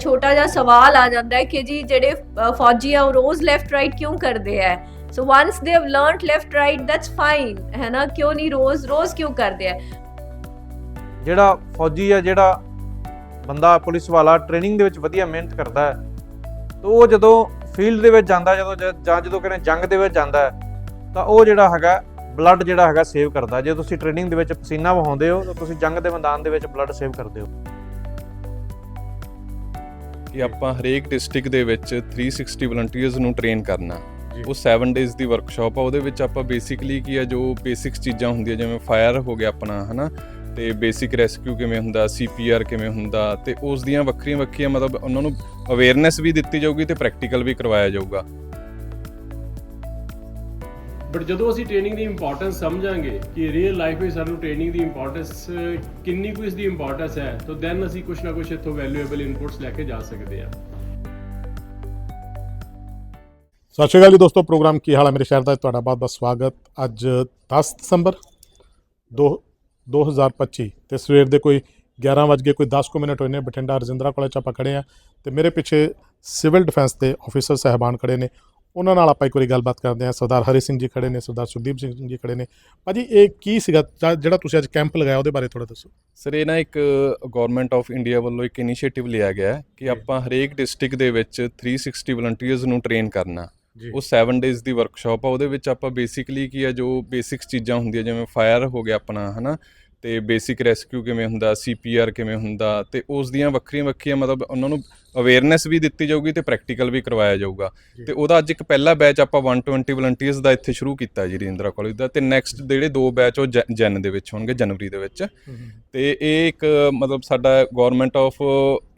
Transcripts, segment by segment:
ਛੋਟਾ ਜਿਹਾ ਸਵਾਲ ਆ ਜਾਂਦਾ ਹੈ ਕਿ ਜੀ ਜਿਹੜੇ ਫੌਜੀ ਆ, ਉਹ ਰੋਜ਼ ਲੈਫਟ ਰਾਈਟ ਕਿਉਂ ਕਰਦੇ ਆ? So once they have learned left right that's fine ਹੈ ਨਾ? ਕਿਉਂ ਨਹੀਂ ਰੋਜ਼ ਰੋਜ਼ ਕਿਉਂ ਕਰਦੇ ਆ? ਜਿਹੜਾ ਫੌਜੀ ਆ, ਜਿਹੜਾ ਬੰਦਾ ਪੁਲਿਸ ਵਾਲਾ ਟ੍ਰੇਨਿੰਗ ਦੇ ਵਿੱਚ ਵਧੀਆ ਮਿਹਨਤ ਕਰਦਾ ਹੈ, ਤਾਂ ਉਹ ਜਦੋਂ ਫੀਲਡ ਦੇ ਵਿੱਚ ਜਾਂਦਾ, ਜਦੋਂ ਜਾਂ ਜਦੋਂ ਕਿਤੇ ਜੰਗ ਦੇ ਵਿੱਚ ਜਾਂਦਾ ਤਾਂ ਉਹ ਜਿਹੜਾ ਹੈਗਾ ਬਲੱਡ ਜਿਹੜਾ ਹੈਗਾ ਸੇਵ ਕਰਦਾ। ਜੇ ਤੁਸੀਂ ਟ੍ਰੇਨਿੰਗ ਦੇ ਵਿੱਚ ਪਸੀਨਾ ਵਹਾਉਂਦੇ ਹੋ, ਤਾਂ ਤੁਸੀਂ ਜੰਗ ਦੇ ਮੈਦਾਨ ਦੇ ਵਿੱਚ ਬਲੱਡ ਸੇਵ ਕਰਦੇ ਹੋ। ਕਿ ਆਪਾਂ ਹਰੇਕ ਡਿਸਟ੍ਰਿਕਟ ਦੇ ਵਿੱਚ 360 ਵਲੰਟੀਅਰਸ ਨੂੰ ਟ੍ਰੇਨ ਕਰਨਾ। ਉਹ 7 ਡੇਜ਼ ਦੀ ਵਰਕਸ਼ਾਪ ਆ ਉਹਦੇ ਵਿੱਚ ਆਪਾਂ ਬੇਸਿਕਲੀ ਕੀ ਆ ਜੋ ਬੇਸਿਕਸ ਚੀਜ਼ਾਂ ਹੁੰਦੀਆਂ ਜਿਵੇਂ ਫਾਇਰ ਹੋ ਗਿਆ ਆਪਣਾ ਹਨਾ? ਤੇ ਬੇਸਿਕ ਰੈਸਕਿਊ ਕਿਵੇਂ ਹੁੰਦਾ ਸੀਪੀਆਰ ਕਿਵੇਂ ਹੁੰਦਾ ਤੇ ਉਸ ਦੀਆਂ ਵੱਖਰੀਆਂ ਵੱਖਰੀਆਂ ਮਤਲਬ ਉਹਨਾਂ ਨੂੰ ਅਵੇਅਰਨੈਸ ਵੀ ਦਿੱਤੀ ਜਾਊਗੀ ਤੇ ਪ੍ਰੈਕਟੀਕਲ ਵੀ ਕਰਵਾਇਆ ਜਾਊਗਾ। ਬਟ ਜਦੋਂ ਅਸੀਂ ਟ੍ਰੇਨਿੰਗ ਦੀ ਇੰਪੋਰਟੈਂਸ ਸਮਝਾਂਗੇ ਕਿ ਰੀਅਲ ਲਾਈਫ ਵਿੱਚ ਸਾਨੂੰ ਟ੍ਰੇਨਿੰਗ ਦੀ ਇੰਪੋਰਟੈਂਸ ਕਿੰਨੀ ਕੁ ਇਸ ਦੀ ਇੰਪੋਰਟੈਂਸ ਹੈ, ਤਾਂ ਦੈਨ ਅਸੀਂ ਕੁਝ ਨਾ ਕੁਝ ਇੱਥੋਂ ਵੈਲਿਊਏਬਲ ਇਨਪੁਟਸ ਲੈ ਕੇ ਜਾ ਸਕਦੇ ਹਾਂ। ਸਤਿ ਸ਼੍ਰੀ ਅਕਾਲ ਜੀ ਦੋਸਤੋ, ਪ੍ਰੋਗਰਾਮ ਕੀ ਹਾਲ ਹੈ ਮੇਰੇ ਸ਼ਹਿਰ ਦਾ? ਤੁਹਾਡਾ ਬਹੁਤ ਬਹੁਤ ਸਵਾਗਤ। ਅੱਜ 10 ਦਸੰਬਰ 2 2025 ਤੇ ਸਵੇਰ ਦੇ ਕੋਈ 11 ਵਜੇ ਕੋਈ 10 ਕੁ ਮਿੰਟ ਹੋਏ ਨੇ। ਬਠਿੰਡਾ, ਰਜਿੰਦਰਾ ਕਾਲਜ ਆਪਾਂ ਖੜੇ ਆ ਤੇ ਮੇਰੇ ਪਿੱਛੇ ਸਿਵਲ ਡਿਫੈਂਸ ਦੇ ਆਫੀਸਰ ਸਹਿਬਾਨ ਖੜੇ ਨੇ। ਉਹਨਾਂ ਨਾਲ ਆਪਾਂ ਇੱਕ ਵਾਰੀ ਗੱਲਬਾਤ ਕਰਦੇ ਆ ਸਰਦਾਰ ਹਰੀ ਸਿੰਘ ਜੀ ਖੜੇ ਨੇ ਸਰਦਾਰ ਸੁਖਦੀਪ ਸਿੰਘ ਜੀ ਖੜੇ ਨੇ। ਭਾਜੀ ਇਹ ਕੀ ਸੀਗਾ? ਜਾਂ ਜਿਹੜਾ ਤੁਸੀਂ ਅੱਜ ਕੈਂਪ ਲਗਾਇਆ ਉਹਦੇ ਬਾਰੇ ਥੋੜਾ ਦੱਸੋ। ਸਰ ਇਹ ਨਾ ਇੱਕ ਗਵਰਨਮੈਂਟ ਆਫ ਇੰਡੀਆ ਵੱਲੋਂ ਇੱਕ ਇਨੀਸ਼ੀਏਟਿਵ ਲਿਆ ਗਿਆ ਹੈ ਕਿ ਆਪਾਂ ਹਰੇਕ ਡਿਸਟ੍ਰਿਕਟ ਦੇ ਵਿੱਚ 360 ਵਲੰਟੀਅਰਸ ਨੂੰ ਟ੍ਰੇਨ ਕਰਨਾ। ਉਹ 7 ਡੇਜ਼ ਦੀ ਵਰਕਸ਼ਾਪ ਆ ਉਹਦੇ ਵਿੱਚ ਆਪਾਂ ਬੇਸਿਕਲੀ ਕੀ ਆ ਜੋ ਬੇਸਿਕਸ ਚੀਜ਼ਾਂ ਹੁੰਦੀਆਂ ਜਿਵੇਂ ਫਾਇਰ ਹੋ ਗਿਆ ਆਪਣਾ ਹਨਾ? ਤੇ ਬੇਸਿਕ ਰੈਸਕਿਊ ਕਿਵੇਂ ਹੁੰਦਾ ਸੀਪੀਆਰ ਕਿਵੇਂ ਹੁੰਦਾ ਤੇ ਉਸ ਦੀਆਂ ਵੱਖਰੀਆਂ ਵੱਖਰੀਆਂ ਮਤਲਬ ਉਹਨਾਂ ਨੂੰ ਅਵੇਅਰਨੈਸ ਵੀ ਦਿੱਤੀ ਜਾਊਗੀ ਤੇ ਪ੍ਰੈਕਟੀਕਲ ਵੀ ਕਰਵਾਇਆ ਜਾਊਗਾ। ਤੇ ਉਹਦਾ ਅੱਜ ਇੱਕ ਪਹਿਲਾ ਬੈਚ ਆਪਾਂ 120 ਵਲੰਟੀਅਰਸ ਦਾ ਇੱਥੇ ਸ਼ੁਰੂ ਕੀਤਾ ਜੀ ਰਜਿੰਦਰਾ ਕਾਲਜ ਦਾ ਤੇ ਨੈਕਸਟ ਜਿਹੜੇ ਦੋ ਬੈਚ ਉਹ ਜੈਨ ਦੇ ਵਿੱਚ ਹੋਣਗੇ ਜਨਵਰੀ ਦੇ ਵਿੱਚ। ਤੇ ਇਹ ਇੱਕ ਮਤਲਬ ਸਾਡਾ ਗਵਰਨਮੈਂਟ ਆਫ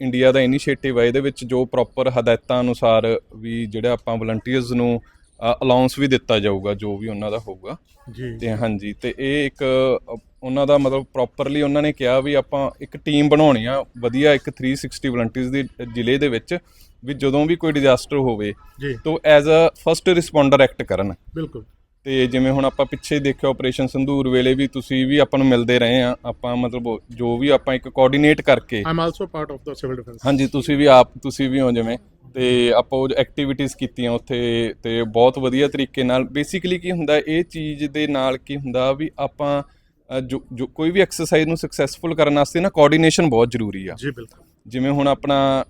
ਇੰਡੀਆ ਦਾ ਇਨੀਸ਼ੀਏਟਿਵ ਹੈ ਇਹਦੇ ਵਿੱਚ ਜੋ ਪ੍ਰੋਪਰ ਹਦਾਇਤਾਂ ਅਨੁਸਾਰ ਵੀ ਜਿਹੜਾ ਆਪਾਂ ਵਲੰਟੀਅਰਸ ਨੂੰ ਅਲਾਉਂਸ ਵੀ ਦਿੱਤਾ ਜਾਊਗਾ ਜੋ ਵੀ ਉਹਨਾਂ ਦਾ ਹੋਊਗਾ। ਜੀ। ਤੇ ਹਾਂਜੀ ਤੇ ਇਹ ਇੱਕ ਅ, ਉਹਨਾਂ ਦਾ ਮਤਲਬ ਪ੍ਰੋਪਰਲੀ ਉਹਨਾਂ ਨੇ ਕਿਹਾ ਵੀ ਆਪਾਂ ਇੱਕ ਟੀਮ ਬਣਾਉਣੀ ਆ ਵਧੀਆ ਇੱਕ 360 ਵਲੰਟੀਅਰਸ ਦੀ ਜ਼ਿਲ੍ਹੇ ਦੇ ਵਿੱਚ ਵੀ ਜਦੋਂ ਵੀ ਕੋਈ ਡਿਜ਼ਾਸਟਰ ਹੋਵੇ ਜੀ। ਤਾਂ as a first responder act ਕਰਨ। ਬਿਲਕੁਲ। ਤੇ ਜਿਵੇਂ ਹੁਣ ਆਪਾਂ ਪਿੱਛੇ ਦੇਖਿਆ ਆਪਰੇਸ਼ਨ ਸੰਧੂਰ ਵੇਲੇ ਵੀ ਤੁਸੀਂ ਵੀ ਆਪਾਂ ਨੂੰ ਮਿਲਦੇ ਰਹੇ ਆ ਆਪਾਂ ਮਤਲਬ ਜੋ ਵੀ ਆਪਾਂ ਇੱਕ ਕੋਆਰਡੀਨੇਟ ਕਰਕੇ I am also part of the civil defence ਹਾਂਜੀ ਤੁਸੀਂ ਵੀ ਆਪ ਤੁਸੀਂ ਵੀ ਹੋ ਜਿਵੇਂ ਤੇ ਆਪਾਂ ਉਹ ਐਕਟੀਵਿਟੀਜ਼ ਕੀਤੀਆਂ ਉੱਥੇ ਤੇ ਬਹੁਤ ਵਧੀਆ ਤਰੀਕੇ ਨਾਲ ਬੇਸਿਕਲੀ ਕੀ ਹੁੰਦਾ ਇਹ ਚੀਜ਼ ਦੇ ਨਾਲ ਕੀ ਹੁੰਦਾ ਵੀ ਆਪਾਂ ਜੋ ਕੋਈ ਵੀ ਐਕਸਰਸਾਈਜ਼ ਨੂੰ ਸਕਸੈਸਫੁਲ ਕਰਨ ਵਾਸਤੇ ਨਾ ਕੋਆਰਡੀਨੇਸ਼ਨ ਬਹੁਤ ਜ਼ਰੂਰੀ ਆ। ਜੀ ਬਿਲਕੁਲ। ਜਿਵੇਂ ਹੁਣ ਆਪਣਾ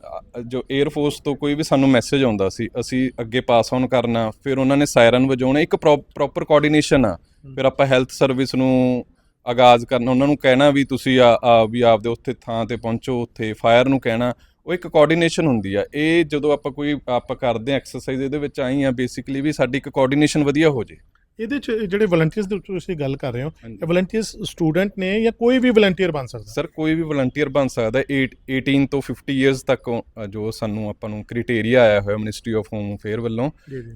ਜੋ 에ਅਰ ਫੋਰਸ ਤੋਂ ਕੋਈ ਵੀ ਸਾਨੂੰ ਮੈਸੇਜ ਆਉਂਦਾ ਸੀ ਅਸੀਂ ਅੱਗੇ ਪਾਸ ਆਨ ਕਰਨਾ ਫਿਰ ਉਹਨਾਂ ਨੇ ਸਾਇਰਨ ਵਜਾਉਣਾ ਇੱਕ ਪ੍ਰੋਪਰ ਕੋਆਰਡੀਨੇਸ਼ਨ ਆ। ਫਿਰ ਆਪਾਂ ਹੈਲਥ ਸਰਵਿਸ ਨੂੰ ਆਗਾਜ਼ ਕਰਨਾ ਉਹਨਾਂ ਨੂੰ ਕਹਿਣਾ ਵੀ ਤੁਸੀਂ ਆ ਆ ਵੀ ਆਪਦੇ ਉੱਥੇ ਥਾਂ ਤੇ ਪਹੁੰਚੋ ਉੱਥੇ ਫਾਇਰ ਨੂੰ ਕਹਿਣਾ ਉਹ ਇੱਕ ਕੋਆਰਡੀਨੇਸ਼ਨ ਹੁੰਦੀ ਆ। ਇਹ ਜਦੋਂ ਆਪਾਂ ਕੋਈ ਆਪਾਂ ਕਰਦੇ ਆ ਐਕਸਰਸਾਈਜ਼ ਇਹਦੇ ਵਿੱਚ ਆਈ ਆ ਬੇਸਿਕਲੀ ਵੀ ਸਾਡੀ ਇੱਕ ਕੋਆਰਡੀਨੇਸ਼ਨ ਵਧੀਆ ਹੋ ਜੇ। ਇਹਦੇ ਚ ਜਿਹੜੇ ਵਲੰਟੀਅਰਸ ਦੇ ਤੁਸੀਂ ਗੱਲ ਕਰ ਰਹੇ ਹੋ। ਇਹ ਵਲੰਟੀਅਰਸ ਸਟੂਡੈਂਟ ਨੇ ਜਾਂ ਕੋਈ ਵੀ ਵਲੰਟੀਅਰ ਬਣ ਸਕਦਾ? ਸਰ ਕੋਈ ਵੀ ਵਲੰਟੀਅਰ ਬਣ ਸਕਦਾ ਹੈ 18 ਤੋਂ 50 ਇਅਰਸ ਤੱਕ ਜੋ ਸਾਨੂੰ ਆਪਾਂ ਨੂੰ ਕ੍ਰਾਈਟੇਰੀਆ ਆਇਆ ਹੋਇਆ ਮਿਨਿਸਟਰੀ ਆਫ ਹੋਮ ਅਫੇਅਰ ਵੱਲੋਂ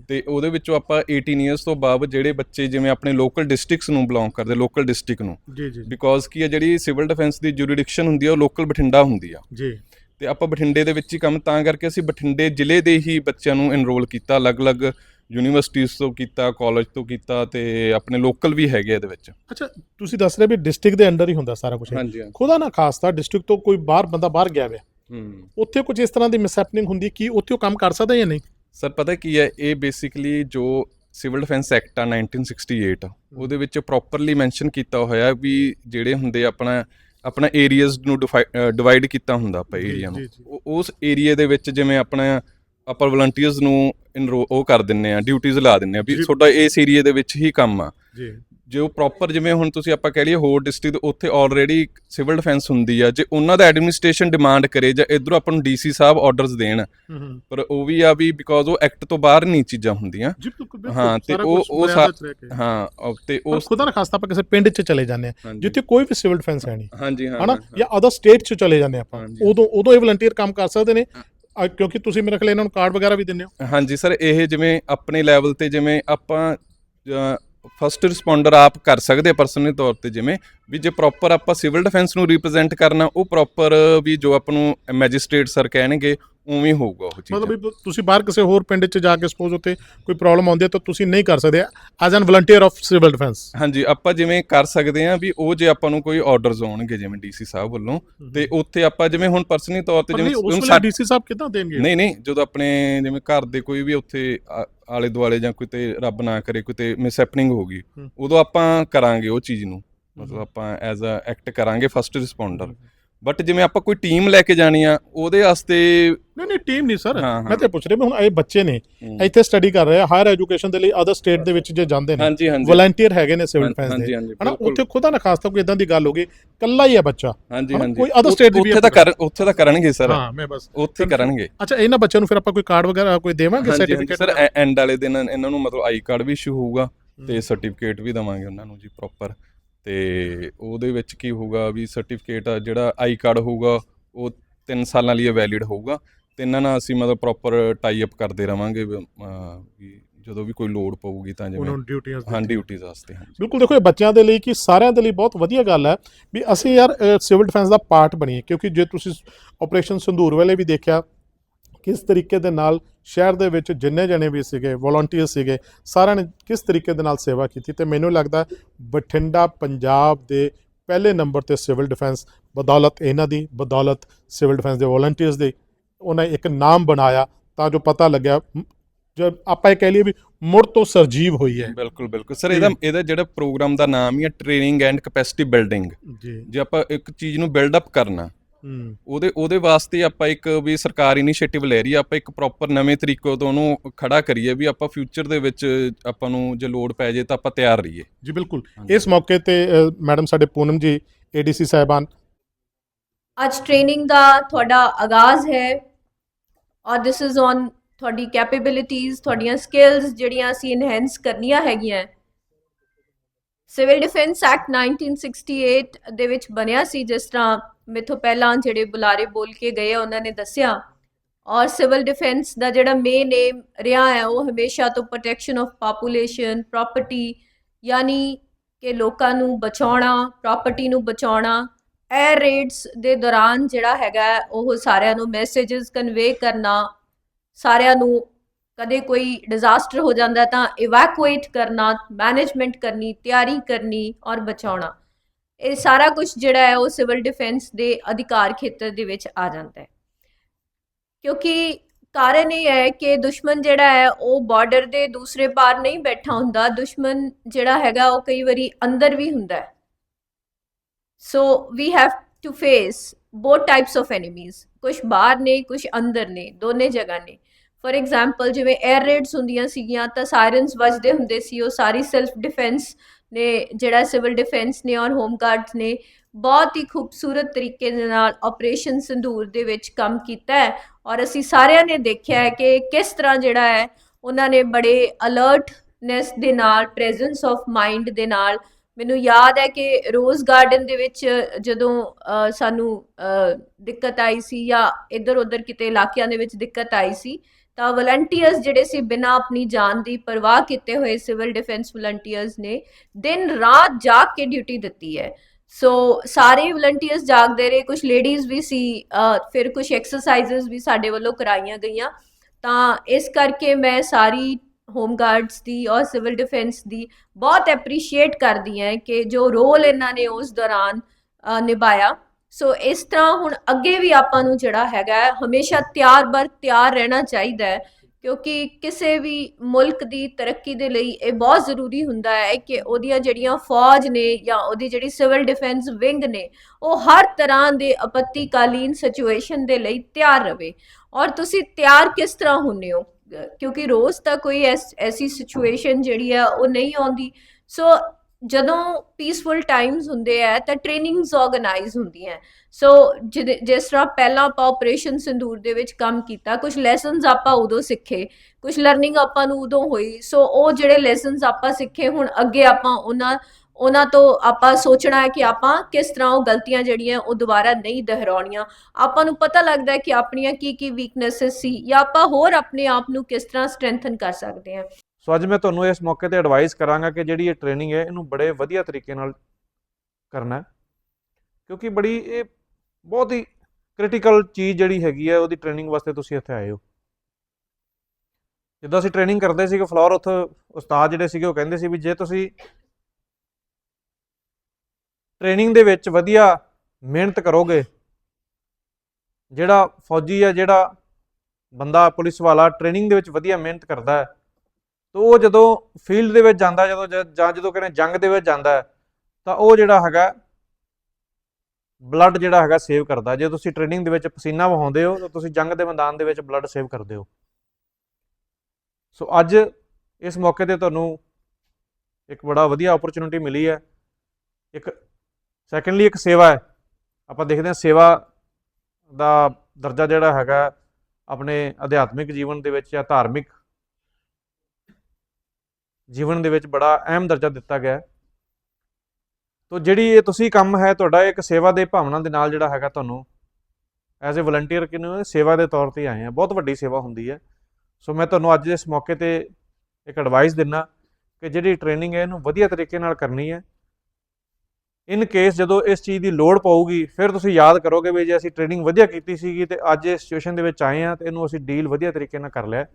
ਤੇ ਉਹਦੇ ਵਿੱਚੋਂ ਆਪਾਂ 18 ਇਅਰਸ ਤੋਂ ਬਾਅਦ ਜਿਹੜੇ ਬੱਚੇ ਜਿਵੇਂ ਆਪਣੇ ਲੋਕਲ ਡਿਸਟ੍ਰਿਕਟਸ ਨੂੰ ਬਿਲੋਂਗ ਕਰਦੇ ਲੋਕਲ ਡਿਸਟ੍ਰਿਕਟ ਨੂੰ ਜੀ ਜੀ। ਬਿਕੋਜ਼ ਕੀ ਹੈ ਜਿਹੜੀ ਸਿਵਲ ਡਿਫੈਂਸ ਦੀ ਜੁਰੀਡਿਕਸ਼ਨ ਹੁੰਦੀ ਆ ਉਹ ਲੋਕਲ ਬਠਿੰਡਾ ਹੁੰਦੀ ਆ। ਜੀ। ਤੇ ਆਪਾਂ ਬਠਿੰਡੇ ਦੇ ਵਿੱਚ ਹੀ ਕੰਮ ਤਾਂ ਕਰਕੇ ਅਸੀਂ ਬਠਿੰਡੇ ਜ਼ਿਲ੍ਹੇ ਦੇ ਹੀ ਬੱਚਿਆਂ ਨੂੰ ਐਨਰੋਲ ਕੀਤਾ ਅਲੱਗ-ਅਲੱਗ ਯੂਨੀਵਰਸਿਟੀਆਂ ਤੋਂ ਕੀਤਾ ਕਾਲਜ ਤੋਂ ਕੀਤਾ ਤੇ ਆਪਣੇ ਲੋਕਲ ਵੀ ਹੈਗੇ ਇਹਦੇ ਵਿੱਚ। ਅੱਛਾ ਤੁਸੀਂ ਦੱਸ ਰਹੇ ਵੀ ਡਿਸਟ੍ਰਿਕਟ ਦੇ ਅੰਡਰ ਹੀ ਹੁੰਦਾ ਸਾਰਾ ਕੁਝ ਹਾਂਜੀ ਖੁਦਾ ਨਾ ਖਾਸਤਾ ਡਿਸਟ੍ਰਿਕਟ ਤੋਂ ਕੋਈ ਬਾਹਰ ਬੰਦਾ ਬਾਹਰ ਗਿਆ ਹੋਇਆ ਹੂੰ। ਉੱਥੇ ਕੁਝ ਇਸ ਤਰ੍ਹਾਂ ਦੀ ਮਿਸਹੈਪਨਿੰਗ ਹੁੰਦੀ ਹੈ ਕਿ ਉੱਥੇ ਉਹ ਕੰਮ ਕਰ ਸਕਦਾ ਜਾਂ ਨਹੀਂ? ਸਰ ਪਤਾ ਕੀ ਹੈ ਇਹ ਬੇਸਿਕਲੀ ਜੋ ਸਿਵਲ ਡਿਫੈਂਸ ਐਕਟ ਆ 1968 ਉਹਦੇ ਵਿੱਚ ਪ੍ਰੋਪਰਲੀ ਮੈਂਸ਼ਨ ਕੀਤਾ ਹੋਇਆ ਵੀ ਜਿਹੜੇ ਹੁੰਦੇ ਆਪਣਾ ਆਪਣਾ ਏਰੀਆਜ਼ ਨੂੰ ਡਿਵਾਈਡ ਕੀਤਾ ਹੁੰਦਾ ਆਪਾਂ ਏਰੀਆ ਨੂੰ। ਜੀ, ਜੀ। ਉਹ- ਉਸ ਏਰੀਆ ਦੇ ਵਿੱਚ ਜਿਵੇਂ ਆਪਣਾ ਆਪਾਂ ਵਲੰਟੀਅਰਸ ਨੂੰ enroll- ਉਹ ਕਰ ਦਿੰਨੇ ਆ ਡਿਊਟੀਆਂ ਲਾ ਦਿੰਨੇ ਆ ਵੀ। ਤੁਹਾਡਾ ਇਸ ਏਰੀਆ ਦੇ ਵਿੱਚ ਹੀ ਕੰਮ ਆ। ਜੀ। ਜੋ ਪ੍ਰੋਪਰ ਜਿਵੇਂ ਹੁਣ ਤੁਸੀਂ ਆਪਾਂ ਕਹਿ ਲਈਏ ਹੋਰ ਡਿਸਟ੍ਰਿਕਟ ਉੱਥੇ ਆਲਰੇਡੀ ਸਿਵਲ ਡਿਫੈਂਸ ਹੁੰਦੀ ਆ ਜੇ ਉਹਨਾਂ ਦਾ ਐਡਮਿਨਿਸਟ੍ਰੇਸ਼ਨ ਡਿਮਾਂਡ ਕਰੇ ਜਾਂ ਇਧਰੋਂ ਆਪਾਂ ਨੂੰ ਡੀਸੀ ਸਾਹਿਬ ਆਰਡਰਸ ਦੇਣ ਪਰ ਉਹ ਵੀ ਆ ਵੀ ਬਿਕੋਜ਼ ਉਹ ਐਕਟ ਤੋਂ ਬਾਹਰ ਨਹੀਂ ਚੀਜ਼ਾਂ ਹੁੰਦੀਆਂ। ਹਾਂ, ਤੇ ਉਹ- ਉਹ। ਹਾਂ ਤੇ ਉਸ ਖੁਦਾ ਨਾ ਖਾਸਤਾ ਆਪਾਂ ਕਿਸੇ ਪਿੰਡ 'ਚ ਚਲੇ ਜਾਂਦੇ ਆ। ਜਿੱਥੇ ਕੋਈ ਵੀ ਸਿਵਲ ਡਿਫੈਂਸ ਹੈ ਨਹੀਂ। ਹਾਂਜੀ ਹਾਂ ਹਨਾ? ਜਾਂ ਅਦਰ ਸਟੇਟ 'ਚ ਚਲੇ ਜਾਂਦੇ ਆਪਾਂ। ਉਦੋਂ ਉਦੋਂ ਇਹ ਵਲੰਟੀਅਰ ਕੰਮ ਕਰ ਸਕਦੇ ਨੇ ਅ, ਕਿਉਂਕਿ ਤੁਸੀਂ ਮੇਰੇ ਖਿਆਲ ਇਹਨਾਂ ਨੂੰ ਕਾਰਡ ਵਗੈਰਾ ਵੀ ਦਿੰਦੇ ਹੋ? ਹਾਂਜੀ ਸਰ ਇਹ ਜਿਵੇਂ ਆਪਣੇ ਲੈਵਲ ਤੇ ਜਿਵੇਂ ਆਪਾਂ ਅਹ, ਫਸਟ ਰਿਸਪੌਂਡਰ ਆਪ ਕਰ ਸਕਦੇ ਪਰਸਨਲੀ ਤੌਰ ਤੇ ਜਿਵੇਂ ਵੀ ਜੇ ਪ੍ਰੋਪਰ ਆਪਾਂ ਸਿਵਲ ਡਿਫੈਂਸ ਨੂੰ ਰਿਪਰੈਜ਼ੈਂਟ ਕਰਨਾ ਉਹ ਪ੍ਰੋਪਰ ਵੀ ਜੋ ਆਪਾਂ ਨੂੰ ਮੈਜਿਸਟ੍ਰੇਟ ਸਰ ਕਹਿਣਗੇ ਉਵੇਂ ਹੋਊਗਾ ਉਹ ਚੀਜ਼। ਮਤਲਬ ਤੁਸੀਂ ਬਾਹਰ ਕਿਸੇ ਹੋਰ ਪਿੰਡ 'ਚ ਜਾ ਕੇ ਸਪੋਜ਼ ਉੱਤੇ ਕੋਈ ਪ੍ਰੋਬਲਮ ਆਉਂਦੀ ਹੈ ਤਾਂ ਤੁਸੀਂ ਨਹੀਂ ਕਰ ਸਕਦੇ। As an volunteer of civil defence ਹਾਂਜੀ ਆਪਾਂ ਜਿਵੇਂ ਕਰ ਸਕਦੇ ਆ ਵੀ ਉਹ ਜੇ ਆਪਾਂ ਨੂੰ ਕੋਈ ਆਰਡਰਸ ਆਉਣਗੇ ਜਿਵੇਂ ਡੀਸੀ ਸਾਹਿਬ ਵੱਲੋਂ ਤੇ ਉੱਥੇ ਆਪਾਂ ਜਿਵੇਂ ਹੁਣ ਪਰਸਨਲੀ ਤੌਰ ਤੇ ਜਿਵੇਂ ਡੀਸੀ ਸਾਹਿਬ ਕਿੱਦਾਂ ਦੇਣਗੇ? ਨਹੀਂ ਨਹੀਂ ਜਦੋਂ ਆਪਣੇ ਜਿਵੇਂ ਘਰ ਦੇ ਕੋਈ ਵੀ ਉੱਥੇ ਆਲੇ ਦੁਆਲੇ ਜਾਂ ਕੋਈ ਤੇ ਰੱਬ ਨਾ ਕਰੇ ਕੋਈ ਤੇ ਮਿਸਹੈਪਨਿੰਗ ਹੋ ਗਈ। ਉਦੋਂ ਆਪਾਂ ਕਰਾਂਗੇ ਉਹ ਚੀਜ਼ ਨੂੰ। ਮਤਲਬ ਆਪਾਂ ਐਜ਼ ਅ ਐਕਟ ਕਰਾਂਗੇ ਫਸਟ ਰਿਸਪੌਂਡਰ ਬਟ ਜਿਵੇਂ ਆਪਾਂ ਕੋਈ ਟੀਮ ਲੈ ਕੇ ਜਾਣੀ ਆ ਉਹਦੇ ਵਾਸਤੇ ਨਹੀਂ ਨਹੀਂ ਟੀਮ ਨਹੀਂ ਸਰ ਹਾਂ, ਹਾਂ। ਮੈਂ ਤੇ ਪੁੱਛ ਰਿਹਾ ਵੀ ਹੁਣ ਇਹ ਬੱਚੇ ਨੇ। ਇੱਥੇ ਸਟੱਡੀ ਕਰ ਰਹੇ ਆ ਹਾਇਰ ਐਜੂਕੇਸ਼ਨ ਦੇ ਲਈ ਅਦਰ ਸਟੇਟ ਦੇ ਵਿੱਚ ਜੇ ਜਾਂਦੇ ਨੇ ਹਾਂਜੀ ਹਾਂਜੀ। ਵਲੰਟੀਅਰ ਹੈਗੇ ਨੇ ਸਿਵਲ ਡਿਫੈਂਸ ਦੇ। ਹਾਂਜੀ ਹਨਾ ਬਿਲਕੁਲ। ਉੱਥੇ ਖੁਦਾ ਨਾ ਖਾਸ ਤਾਂ ਕੋਈ ਇਦਾਂ ਦੀ ਗੱਲ ਹੋ ਗਈ ਕੱਲਾ ਹੀ ਹੈ ਬੱਚਾ। ਹਾਂਜੀ ਹਨਾ, ਹਾਂਜੀ। ਕੋਈ other state ਦੀ ਵੀ ਉੱਥੇ ਤਾਂ ਕਰ ਉੱਥੇ ਤਾਂ ਕਰਨਗੇ ਸਰ ਹਾਂ ਮੈਂ ਬਸ। ਉੱਥੇ ਕਰਨਗੇ। ਅੱਛਾ ਇਹਨਾਂ ਬੱਚਿਆਂ ਨੂੰ ਫਿਰ ਆਪਾਂ ਕੋਈ ਕਾਰਡ ਵਗੈਰਾ ਕੋਈ ਦੇਵਾਂਗੇ ਹਾਂਜੀ ਹਾਂਜੀ। ਸਰਟੀਫਿਕੇਟ ਸਰ ਐਂਡ ਵਾਲੇ ਦਿਨ ਇਹਨਾਂ ਨੂੰ ਮਤਲਬ ਆਈ ਕਾਰਡ ਵੀ ਇਸ਼ੂ ਹੋਊਗਾ ਤੇ ਸਰਟੀਫਿਕੇਟ ਵੀ ਦਵਾਂਗੇ ਉਹਨਾਂ ਨੂੰ ਜੀ ਪ੍ਰੋਪਰ ਤੇ ਉਹਦੇ ਵਿੱਚ ਕੀ ਹੋਊਗਾ ਵੀ ਸਰਟੀਫਿਕੇਟ ਜਿਹੜਾ ਆਈ ਕਾਰਡ ਹੋਊਗਾ ਉਹ 3 ਸਾਲਾਂ ਲਈ ਵੈਲਿਡ ਹੋਊਗਾ। ਤੇ ਇਹਨਾਂ ਨਾਲ ਅਸੀਂ ਮਤਲਬ ਪ੍ਰੋਪਰ ਟਾਈ ਅਪ ਕਰਦੇ ਰਵਾਂਗੇ ਵੀ, ਜਦੋਂ ਵੀ ਕੋਈ ਲੋਡ ਪਊਗੀ ਤਾਂ ਉਹਨਾਂ ਜਿਵੇਂ ਨੂੰ ਡਿਊਟੀਆਂ ਹਾਂ ਡਿਊਟੀਜ਼ ਵਾਸਤੇ ਬਿਲਕੁਲ ਦੇਖੋ ਇਹ ਬੱਚਿਆਂ ਦੇ ਲਈ ਕੀ ਸਾਰਿਆਂ ਦੇ ਲਈ ਬਹੁਤ ਵਧੀਆ ਗੱਲ ਹੈ ਵੀ ਅਸੀਂ ਯਾਰ ਸਿਵਲ ਡਿਫੈਂਸ ਦਾ ਪਾਰਟ ਬਣੀਏ। ਕਿਉਂਕਿ ਜੇ ਤੁਸੀਂ ਆਪਰੇਸ਼ਨ ਸੰਧੂਰ ਵੇਲੇ ਵੀ ਦੇਖਿਆ ਕਿਸ ਤਰੀਕੇ ਦੇ ਨਾਲ ਸ਼ਹਿਰ ਦੇ ਵਿੱਚ ਜਿੰਨੇ ਜਣੇ ਵੀ ਸੀਗੇ ਵੋਲੰਟੀਅਰ ਸੀਗੇ ਸਾਰਿਆਂ ਨੇ ਕਿਸ ਤਰੀਕੇ ਦੇ ਨਾਲ ਸੇਵਾ ਕੀਤੀ ਤੇ ਮੈਨੂੰ ਲੱਗਦਾ ਬਠਿੰਡਾ ਪੰਜਾਬ ਦੇ ਪਹਿਲੇ ਨੰਬਰ ਤੇ ਸਿਵਲ ਡਿਫੈਂਸ ਬਦੌਲਤ ਇਹਨਾਂ ਦੀ ਬਦੌਲਤ ਸਿਵਲ ਡਿਫੈਂਸ ਦੇ ਵੋਲੰਟੀਅਰਸ ਦੇ ਉਹਨਾਂ ਇੱਕ ਨਾਮ ਬਣਾਇਆ ਤਾਂ ਜੋ ਪਤਾ ਲੱਗਿਆ ਜਦ ਆਪਾਂ ਇਹ ਕਹਿ ਲਈਏ ਵੀ ਮੁੜ ਤੋਂ ਸਰਜੀਵ ਹੋਈ ਹੈ। ਬਿਲਕੁਲ ਬਿਲਕੁਲ। ਸਰ ਇਹਦਾ ਇਹਦਾ ਜਿਹੜਾ ਪ੍ਰੋਗਰਾਮ ਦਾ ਨਾਮ ਹੀ ਹੈ ਟ੍ਰੇਨਿੰਗ ਐਂਡ ਕੈਪੈਸਿਟੀ ਬਿਲਡਿੰਗ ਜੀ। ਜੇ ਆਪਾਂ ਇੱਕ ਚੀਜ਼ ਨੂੰ ਬਿਲਡ ਅਪ ਕਰਨਾ ਉਹਦੇ ਉਹਦੇ ਵਾਸਤੇ ਆਪਾਂ ਇੱਕ ਵੀ ਸਰਕਾਰ ਇਨੀਸ਼ੀਏਟਿਵ ਲੈ ਰਹੀ ਆ ਆਪਾਂ ਇੱਕ ਪ੍ਰੋਪਰ ਨਵੇਂ ਤਰੀਕੇ ਤੋਂ ਉਹਨੂੰ ਖੜਾ ਕਰੀਏ ਵੀ ਆਪਾਂ ਫਿਊਚਰ ਦੇ ਵਿੱਚ ਆਪਾਂ ਨੂੰ ਜੇ ਲੋਡ ਪੈ ਜੇ ਤਾਂ ਆਪਾਂ ਤਿਆਰ ਰਹੀਏ। ਜੀ ਬਿਲਕੁਲ। ਇਸ ਮੌਕੇ ਤੇ ਮੈਡਮ ਸਾਡੇ ਪੂਨਮ ਜੀ ਏਡੀਸੀ ਸਾਹਿਬਾਨ। ਅੱਜ ਟ੍ਰੇਨਿੰਗ ਦਾ ਤੁਹਾਡਾ ਆਗਾਜ਼ ਹੈ ਔਰ ਦਿਸ ਇਜ਼ ਔਨ ਤੁਹਾਡੀ ਕੈਪੇਬਿਲਿਟੀਜ਼ ਤੁਹਾਡੀਆਂ ਸਕਿੱਲਸ ਜਿਹੜੀਆਂ ਅਸੀਂ ਇਨਹੈਂਸ ਕਰਨੀਆਂ ਹੈਗੀਆਂ। ਸਿਵਲ ਡਿਫੈਂਸ ਐਕਟ 1968 ਦੇ ਵਿੱਚ ਬਣਿਆ ਸੀ ਜਿਸ ਤਰ੍ਹਾਂ ਮੇਥੋਂ ਪਹਿਲਾਂ ਜਿਹੜੇ ਬੁਲਾਰੇ ਬੋਲ ਕੇ ਗਏ ਉਹਨਾਂ ਨੇ ਦੱਸਿਆ, ਔਰ ਸਿਵਲ ਡਿਫੈਂਸ ਦਾ ਜਿਹੜਾ ਮੇਨ ਏਮ ਰਿਹਾ ਹੈ, ਉਹ ਹਮੇਸ਼ਾ ਤੋਂ ਪ੍ਰੋਟੈਕਸ਼ਨ ਆਫ ਪਾਪੂਲੇਸ਼ਨ ਪ੍ਰਾਪਰਟੀ ਯਾਨੀ ਕਿ ਲੋਕਾਂ ਨੂੰ ਬਚਾਉਣਾ ਪ੍ਰਾਪਰਟੀ ਨੂੰ ਬਚਾਉਣਾ ਐਰ ਰੇਡਸ ਦੇ ਦੌਰਾਨ ਜਿਹੜਾ ਹੈਗਾ, ਉਹ ਸਾਰਿਆਂ ਨੂੰ ਮੈਸੇजेस ਕਨਵੇ ਕਰਨਾ, ਸਾਰਿਆਂ ਨੂੰ ਕਦੇ ਕੋਈ ਡਿਜ਼ਾਸਟਰ ਹੋ ਜਾਂਦਾ ਤਾਂ ਇਵੈਕੂਏਟ ਕਰਨਾ ਮੈਨੇਜਮੈਂਟ ਕਰਨੀ, ਤਿਆਰੀ ਕਰਨੀ ਔਰ ਬਚਾਉਣਾ। ਇਹ ਸਾਰਾ ਕੁਝ ਜਿਹੜਾ ਹੈ ਉਹ ਸਿਵਲ ਡਿਫੈਂਸ ਦੇ ਅਧਿਕਾਰ ਖੇਤਰ ਦੇ ਵਿੱਚ ਆ ਜਾਂਦਾ ਹੈ। ਕਿਉਂਕਿ ਕਾਰਨ ਇਹ ਹੈ ਕਿ ਦੁਸ਼ਮਣ ਜਿਹੜਾ ਹੈ ਉਹ ਬਾਰਡਰ ਦੇ ਦੂਸਰੇ ਪਾਰ ਨਹੀਂ ਬੈਠਾ ਹੁੰਦਾ। ਦੁਸ਼ਮਣ ਜਿਹੜਾ ਹੈਗਾ ਉਹ ਕਈ ਵਾਰੀ ਅੰਦਰ ਵੀ ਹੁੰਦਾ ਹੈ। So we have to face both types of enemies ਕੁਝ ਬਾਹਰ ਨੇ ਕੁਝ ਅੰਦਰ ਨੇ, ਦੋਨੇ ਜਗ੍ਹਾ ਨੇ। ਫੋਰ ਐਗਜ਼ਾਮਪਲ ਜਿਵੇਂ 에ਅਰ ਰੇਡਸ ਹੁੰਦੀਆਂ ਸੀਗੀਆਂ ਤਾਂ ਸਾਇਰਨਸ ਵੱਜਦੇ ਹੁੰਦੇ ਸੀ। ਉਹ ਸਾਰੀ ਸੈਲਫ ਡਿਫੈਂਸ ਨੇ ਜਿਹੜਾ ਸਿਵਲ ਡਿਫੈਂਸ ਨੇ ਔਰ ਹੋਮ ਗਾਰਡਸ ਨੇ ਬਹੁਤ ਹੀ ਖੂਬਸੂਰਤ ਤਰੀਕੇ ਦੇ ਨਾਲ ਆਪਰੇਸ਼ਨ ਸੰਧੂਰ ਦੇ ਵਿੱਚ ਕੰਮ ਕੀਤਾ ਹੈ। ਔਰ ਅਸੀਂ ਸਾਰਿਆਂ ਨੇ ਦੇਖਿਆ ਹੈ ਕਿ ਕਿਸ ਤਰ੍ਹਾਂ ਜਿਹੜਾ ਹੈ, ਉਹਨਾਂ ਨੇ ਬੜੇ ਅਲਰਟਨੈਸ ਦੇ ਨਾਲ ਪ੍ਰੈਜ਼ੈਂਸ ਆਫ ਮਾਈਂਡ ਦੇ ਨਾਲ ਮੈਨੂੰ ਯਾਦ ਹੈ ਕਿ ਰੋਜ਼ ਗਾਰਡਨ ਦੇ ਵਿੱਚ ਜਦੋਂ ਸਾਨੂੰ ਦਿੱਕਤ ਆਈ ਸੀ ਜਾਂ ਇੱਧਰ ਉੱਧਰ ਕਿਤੇ ਇਲਾਕਿਆਂ ਦੇ ਵਿੱਚ ਦਿੱਕਤ ਆਈ ਸੀ ਤਾਂ ਵਲੰਟੀਅਰਸ ਜਿਹੜੇ ਸੀ ਬਿਨਾਂ ਆਪਣੀ ਜਾਨ ਦੀ ਪਰਵਾਹ ਕੀਤੇ ਹੋਏ ਸਿਵਲ ਡਿਫੈਂਸ ਵਲੰਟੀਅਰਸ ਨੇ ਦਿਨ ਰਾਤ ਜਾਗ ਕੇ ਡਿਊਟੀ ਦਿੱਤੀ ਹੈ। ਸੋ ਸਾਰੇ ਵਲੰਟੀਅਰਸ ਜਾਗਦੇ ਰਹੇ ਕੁਝ ਲੇਡੀਜ਼ ਵੀ ਸੀ ਫਿਰ ਕੁਝ ਐਕਸਰਸਾਈਜ਼ਸ ਵੀ ਸਾਡੇ ਵੱਲੋਂ ਕਰਾਈਆਂ ਗਈਆਂ। ਤਾਂ ਇਸ ਕਰਕੇ ਮੈਂ ਸਾਰੀ ਹੋਮ ਗਾਰਡਸ ਦੀ ਔਰ ਸਿਵਲ ਡਿਫੈਂਸ ਦੀ ਬਹੁਤ ਐਪਰੀਸ਼ੀਏਟ ਕਰਦੀ ਹਾਂ ਕਿ ਜੋ ਰੋਲ ਇਹਨਾਂ ਨੇ ਉਸ ਦੌਰਾਨ ਨਿਭਾਇਆ। ਸੋ ਇਸ ਤਰ੍ਹਾਂ ਹੁਣ ਅੱਗੇ ਵੀ ਆਪਾਂ ਨੂੰ ਜਿਹੜਾ ਹੈਗਾ ਹਮੇਸ਼ਾ ਤਿਆਰ ਬਰ ਤਿਆਰ ਰਹਿਣਾ ਚਾਹੀਦਾ ਹੈ, ਕਿਉਂਕਿ ਕਿਸੇ ਵੀ ਮੁਲਕ ਦੀ ਤਰੱਕੀ ਦੇ ਲਈ ਇਹ ਬਹੁਤ ਜ਼ਰੂਰੀ ਹੁੰਦਾ ਹੈ ਕਿ ਉਹਦੀਆਂ ਜਿਹੜੀਆਂ ਫੌਜ ਨੇ ਜਾਂ ਉਹਦੀ ਜਿਹੜੀ ਸਿਵਲ ਡਿਫੈਂਸ ਵਿੰਗ ਨੇ, ਉਹ ਹਰ ਤਰ੍ਹਾਂ ਦੇ ਆਪੱਤੀਕਾਲੀਨ ਸਿਚੁਏਸ਼ਨ ਦੇ ਲਈ ਤਿਆਰ ਰਵੇ। ਔਰ ਤੁਸੀਂ ਤਿਆਰ ਕਿਸ ਤਰ੍ਹਾਂ ਹੁੰਨੇ ਹੋ? ਕਿਉਂਕਿ ਰੋਜ਼ ਤਾਂ ਕੋਈ ਐਸ- ਐਸੀ ਸਿਚੁਏਸ਼ਨ ਜਿਹੜੀ ਆ ਉਹ ਨਹੀਂ ਆਉਂਦੀ। ਸੋ ਜਦੋਂ ਪੀਸਫੁਲ ਟਾਈਮਸ ਹੁੰਦੇ ਆ, ਤਾਂ ਟ੍ਰੇਨਿੰਗਸ ਆਰਗੇਨਾਈਜ਼ ਹੁੰਦੀਆਂ ਸੋ ਜਿਹਦੇ- ਜਿਸ ਤਰ੍ਹਾਂ ਪਹਿਲਾਂ ਆਪਾਂ ਆਪਰੇਸ਼ਨ ਸਿੰਦੂਰ ਦੇ ਵਿੱਚ ਕੰਮ ਕੀਤਾ ਕੁਝ ਲੈਸਨਸ ਆਪਾਂ ਉਦੋਂ ਸਿੱਖੇ ਕੁਝ ਲਰਨਿੰਗ ਆਪਾਂ ਨੂੰ ਉਦੋਂ ਹੋਈ। ਸੋ ਉਹ ਜਿਹੜੇ ਲੈਸਨਸ ਆਪਾਂ ਸਿੱਖੇ, ਹੁਣ ਅੱਗੇ ਆਪਾਂ ਉਹਨਾਂ ਉਹਨਾਂ ਤੋਂ ਆਪਾਂ ਸੋਚਣਾ ਹੈ ਕਿ ਆਪਾਂ ਕਿਸ ਤਰ੍ਹਾਂ ਉਹ ਗਲਤੀਆਂ ਜਿਹੜੀਆਂ ਉਹ ਦੁਬਾਰਾ ਨਹੀਂ ਦੁਹਰਾਉਣੀਆਂ। ਆਪਾਂ ਨੂੰ ਪਤਾ ਲੱਗਦਾ ਹੈ ਕਿ ਆਪਣੀਆਂ ਕੀ ਕੀ ਵੀਕਨੈਸਸ ਸੀ, ਜਾਂ ਆਪਾਂ ਹੋਰ ਆਪਣੇ ਆਪ ਨੂੰ ਕਿਸ ਤਰ੍ਹਾਂ ਸਟਰੈਂਥਨ ਕਰ ਸਕਦੇ ਹਾਂ। ਸੋ ਅੱਜ ਮੈਂ ਤੁਹਾਨੂੰ ਇਸ ਮੌਕੇ ਤੇ ਐਡਵਾਈਸ ਕਰਾਂਗਾ ਕਿ ਜਿਹੜੀ ਇਹ ਟ੍ਰੇਨਿੰਗ ਹੈ, ਇਹਨੂੰ ਬੜੇ ਵਧੀਆ ਤਰੀਕੇ ਨਾਲ ਕਰਨਾ ਕਿਉਂਕਿ ਬੜੀ ਇਹ ਬਹੁਤ ਹੀ ਕ੍ਰਿਟੀਕਲ ਚੀਜ਼ ਜਿਹੜੀ ਹੈਗੀ ਹੈ, ਉਹਦੀ ਟ੍ਰੇਨਿੰਗ ਵਾਸਤੇ ਤੁਸੀਂ ਇੱਥੇ ਆਏ ਹੋ। ਜਿੱਦਾਂ ਅਸੀਂ ਟ੍ਰੇਨਿੰਗ ਕਰਦੇ ਸੀਗੇ, ਫਲੋਰ ਉੱਥੇ ਉਸਤਾਦ ਜਿਹੜੇ ਸੀਗੇ, ਉਹ ਕਹਿੰਦੇ ਸੀ ਵੀ ਜੇ ਤੁਸੀਂ ਟ੍ਰੇਨਿੰਗ ਦੇ ਵਿੱਚ ਵਧੀਆ ਮਿਹਨਤ ਕਰੋਗੇ, ਜਿਹੜਾ ਫੌਜੀ ਹੈ ਜਿਹੜਾ ਬੰਦਾ ਪੁਲਿਸ ਵਾਲਾ ਟ੍ਰੇਨਿੰਗ ਦੇ ਵਿੱਚ ਵਧੀਆ ਮਿਹਨਤ ਕਰਦਾ ਹੈ ਤਾਂ ਉਹ ਜਦੋਂ ਫੀਲਡ ਦੇ ਵਿੱਚ ਜਾਂਦਾ, ਜਦੋਂ ਜ- ਜਾਂ ਜਦੋਂ ਕਹਿੰਦੇ ਜੰਗ ਦੇ ਵਿੱਚ ਜਾਂਦਾ ਤਾਂ ਉਹ ਜਿਹੜਾ ਹੈਗਾ ਬਲੱਡ ਜਿਹੜਾ ਹੈਗਾ ਸੇਵ ਕਰਦਾ। ਜੇ ਤੁਸੀਂ ਟ੍ਰੇਨਿੰਗ ਦੇ ਵਿੱਚ ਪਸੀਨਾ ਵਹਾਉਂਦੇ ਹੋ, ਤਾਂ ਤੁਸੀਂ ਜੰਗ ਦੇ ਮੈਦਾਨ ਦੇ ਵਿੱਚ ਬਲੱਡ ਸੇਵ ਕਰਦੇ ਹੋ। ਸੋ ਅੱਜ ਇਸ ਮੌਕੇ ਤੇ ਤੁਹਾਨੂੰ ਇੱਕ ਬੜਾ ਵਧੀਆ ਓਪਰਚੁਨਿਟੀ ਮਿਲੀ ਹੈ। ਇੱਕ ਸੈਕੰਡਲੀ ਇੱਕ ਸੇਵਾ ਹੈ। ਆਪਾਂ ਦੇਖਦੇ ਹਾਂ ਸੇਵਾ ਦਾ ਦਰਜਾ ਜਿਹੜਾ ਹੈਗਾ, ਆਪਣੇ ਅਧਿਆਤਮਿਕ ਜੀਵਨ ਦੇ ਵਿੱਚ ਜਾਂ ਧਾਰਮਿਕ ਜੀਵਨ ਦੇ ਵਿੱਚ ਬੜਾ ਅਹਿਮ ਦਰਜਾ ਦਿੱਤਾ ਗਿਆ ਹੈ। ਤੋ ਜਿਹੜੀ ਇਹ ਤੁਸੀਂ ਕੰਮ ਹੈ, ਤੁਹਾਡਾ ਇੱਕ ਸੇਵਾ ਦੇ ਭਾਵਨਾ ਦੇ ਨਾਲ ਜਿਹੜਾ ਹੈਗਾ ਤੁਹਾਨੂੰ ਐਜ਼ ਅ ਵਲੰਟੀਅਰ ਕਿਨੂੰ ਸੇਵਾ ਦੇ ਤੌਰ ਤੇ ਆਏ ਆ। ਬਹੁਤ ਵੱਡੀ ਸੇਵਾ ਹੁੰਦੀ ਹੈ। ਸੋ ਮੈਂ ਤੁਹਾਨੂੰ ਅੱਜ ਇਸ ਮੌਕੇ ਤੇ ਇੱਕ ਐਡਵਾਈਸ ਦਿੰਨਾ ਕਿ ਜਿਹੜੀ ਟ੍ਰੇਨਿੰਗ ਹੈ, ਇਹਨੂੰ ਵਧੀਆ ਤਰੀਕੇ ਨਾਲ ਕਰਨੀ ਹੈ। ਇਨ ਕੇਸ ਜਦੋਂ ਇਸ ਚੀਜ਼ ਦੀ ਲੋੜ ਪਊਗੀ, ਫਿਰ ਤੁਸੀਂ ਯਾਦ ਕਰੋਗੇ ਵੀ ਜੇ ਅਸੀਂ ਟ੍ਰੇਨਿੰਗ ਵਧੀਆ ਕੀਤੀ ਸੀਗੀ ਤੇ ਅੱਜ ਇਸ ਸਿਚੁਏਸ਼ਨ ਦੇ ਵਿੱਚ ਆਏ ਆ ਤੇ ਇਹਨੂੰ ਅਸੀਂ ਡੀਲ ਵਧੀਆ ਤਰੀਕੇ ਨਾਲ ਕਰ ਲਿਆ।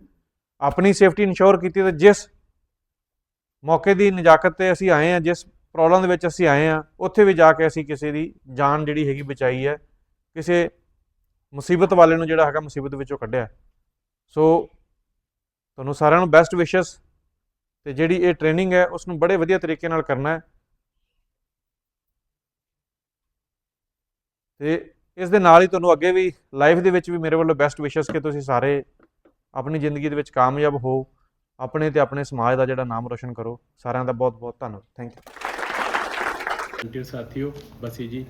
ਆਪਣੀ ਸੇਫਟੀ ਇਨਸ਼ੋਰ ਕੀਤੀ ਤੇ ਜਿਸ ਮੌਕੇ ਦੀ ਨਜਾਕਤ ਤੇ ਅਸੀਂ ਆਏ ਆ ਜਿਸ ਪ੍ਰੋਬਲਮ ਦੇ ਵਿੱਚ ਅਸੀਂ ਆਏ ਆ ਉੱਥੇ ਵੀ ਜਾ ਕੇ ਅਸੀਂ ਕਿਸੇ ਦੀ ਜਾਨ ਜਿਹੜੀ ਹੈਗੀ ਬਚਾਈ ਹੈ, ਕਿਸੇ ਮੁਸੀਬਤ ਵਾਲੇ ਨੂੰ ਜਿਹੜਾ ਹੈਗਾ ਮੁਸੀਬਤ ਵਿੱਚੋਂ ਕੱਢਿਆ ਸੋ ਤੁਹਾਨੂੰ ਸਾਰਿਆਂ ਨੂੰ ਬੈਸਟ ਵਿਸ਼ੇਸ ਤੇ ਜਿਹੜੀ ਇਹ ਟ੍ਰੇਨਿੰਗ ਹੈ ਉਸ ਨੂੰ ਬੜੇ ਵਧੀਆ ਤਰੀਕੇ ਨਾਲ ਕਰਨਾ ਹੈ। ਤੇ ਇਸ ਦੇ ਨਾਲ ਹੀ ਤੁਹਾਨੂੰ ਅੱਗੇ ਵੀ ਲਾਈਫ ਦੇ ਵਿੱਚ ਵੀ ਮੇਰੇ ਵੱਲੋਂ ਬੈਸਟ ਵਿਸ਼ੇਸ ਕਿ ਤੁਸੀਂ ਸਾਰੇ ਆਪਣੀ ਜ਼ਿੰਦਗੀ ਦੇ ਵਿੱਚ ਕਾਮਯਾਬ ਹੋ। ਆਪਣੇ ਤੇ ਆਪਣੇ ਸਮਾਜ ਦਾ ਜਿਹੜਾ ਨਾਮ ਰੋਸ਼ਨ ਕਰੋ। ਸਾਰਿਆਂ ਦਾ ਬਹੁਤ ਬਹੁਤ ਧੰਨਵਾਦ। ਥੈਂਕ ਯੂ ਥੈਂਕ ਯੂ ਸਾਥੀਓ, ਬਸੀ ਜੀ।